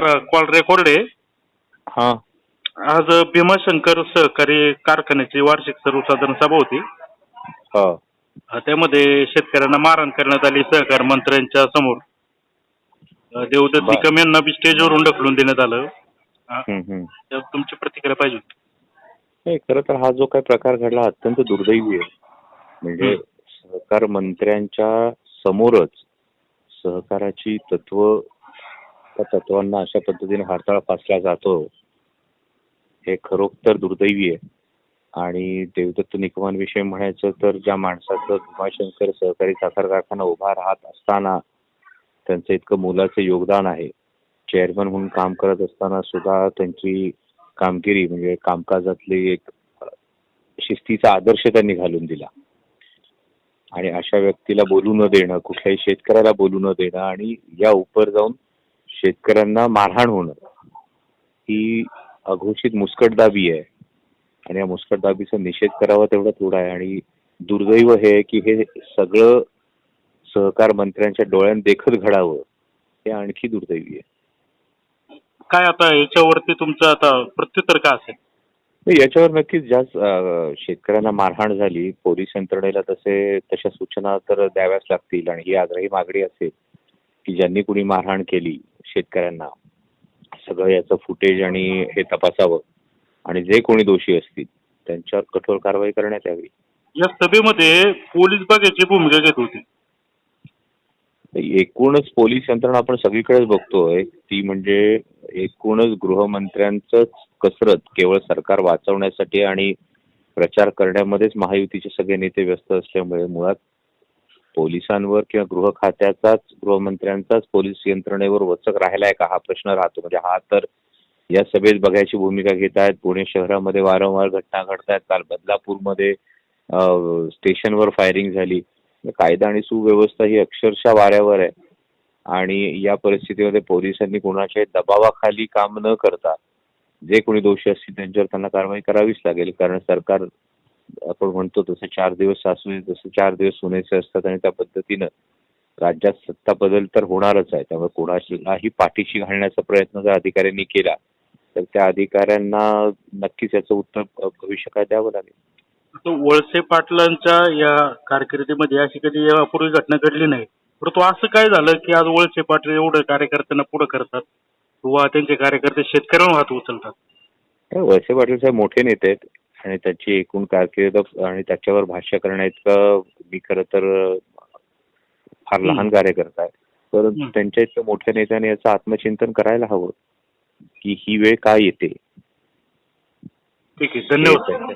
नमस्कार call record आहे. हा. आज भीमाशंकर सहकारी कारखान्याची वार्षिक सर्वसाधारण सभा होती. हा. अ, त्यामध्ये शेतकऱ्यांना मारहाण करण्यात आली सहकार मंत्र्यांच्या समोर. अ, देवदत्त बर. निकम यांना बी स्टेजवरून ढकलून देण्यात आलं. अ, हम्म, हम्म. तुमची प्रतिक्रिया पाहिजे होती. नाही खरं तर हा जो काही प्रकार घडला अत्यंत दुर्दैवी आहे. म्हणजे हम्म. सहकार मंत्र्यांच्या समोरच सहकाराची तत्व त्या तत्वांना अशा पद्धतीने हरताळा फासला जातो. हे खरोखर दुर्दैवी आहे. आणि देवदत्त निकमांविषयी म्हणायचं तर ज्या माणसाचं भीमाशंकर सहकारी साखर कारखाना उभा राहत असताना त्यांचं इतकं मोलाचं योगदान आहे. चेअरमन म्हणून काम करत असताना सुद्धा त्यांची कामगिरी म्हणजे कामकाजातली एक शिस्तीचा आदर्श त्यांनी घालून दिला. आणि अशा व्यक्तीला बोलू न देणं कुठल्याही शेतकऱ्याला बोलू न देणं आणि या उपर जाऊन शेतकऱ्यांना मारहाण होणं ही अघोषित मुस्कटदाबी आहे. आणि या मुस्कटदाबीचा निषेध करावा तेवढा थोडा आहे. आणि दुर्दैव हे की हे सगळं सहकार मंत्र्यांच्या डोळ्यात देखत घडावं हे आणखी दुर्दैवी आहे. काय आता याच्यावरती तुमचं आता प्रत्युत्तर काय असेल? याच्यावर नक्कीच ज्या शेतकऱ्यांना मारहाण झाली पोलीस यंत्रणेला तसे तशा सूचना तर द्याव्याच लागतील. आणि ही आग्रही मागणी असेल की ज्यांनी कुणी मारहाण केली शेतकऱ्यांना सगळं याचं फुटेज आणि हे तपासावं आणि जे कोणी दोषी असतील त्यांच्यावर कठोर कारवाई करण्यात यावी. या सभेमध्ये पोलीस बघायची भूमिका घेत होती. एकूणच पोलीस यंत्रणा आपण सगळीकडेच बघतोय. ती म्हणजे एकूणच गृहमंत्र्यांचंच कसरत केवळ सरकार वाचवण्यासाठी आणि प्रचार करण्यामध्येच महायुतीचे सगळे नेते व्यस्त असल्यामुळे मुळात पोलिसांवर किंवा गृह खात्याचाच गृहमंत्र्यांचाच पोलीस यंत्रणेवर वचक राहिलाय का? हा प्रश्न राहतो. म्हणजे हा तर या सभेत बघायची भूमिका घेत आहेत. पुणे शहरामध्ये वारंवार घटना घडत आहेत काल बदलापूरमध्ये अं, स्टेशनवर फायरिंग झाली. कायदा आणि सुव्यवस्था ही अक्षरशः वाऱ्यावर आहे. आणि या परिस्थितीमध्ये पोलिसांनी कोणाच्याही दबावाखाली काम न करता जे कोणी दोषी असतील त्यांच्यावर त्यांना कारवाई करावीच लागेल. कारण सरकार आपण म्हणतो तसं चार दिवस सासू जसं चार दिवस सुनेचे असतात आणि त्या पद्धतीनं राज्यात सत्ता बदल तर होणारच आहे. त्यामुळे कोणालाही पाठीशी घालण्याचा प्रयत्न जर अधिकाऱ्यांनी केला तर त्या अधिकाऱ्यांना नक्कीच याचं उत्तर भविष्य काय द्यावं लागेल. तो वळसे पाटलांच्या या कारकिर्दीमध्ये अशी कधी यापूर्वी घटना घडली नाही. परंतु असं काय झालं की आज वळसे पाटील एवढं कार्यकर्त्यांना पुढे करतात किंवा त्यांचे कार्यकर्ते शेतकऱ्यांवर हात उचलतात? वळसे पाटील साहेब मोठे नेते आहेत. आणि त्याची एकूण कारकीर्द आणि त्याच्यावर भाष्य करण्याइतकं मी खरं तर फार. लहान कार्यकर्ता आहे परंतु. त्यांच्या इतक्या मोठ्या नेत्याने याचं आत्मचिंतन करायला हवं की ही वेळ का येते ठीक आहे धन्यवाद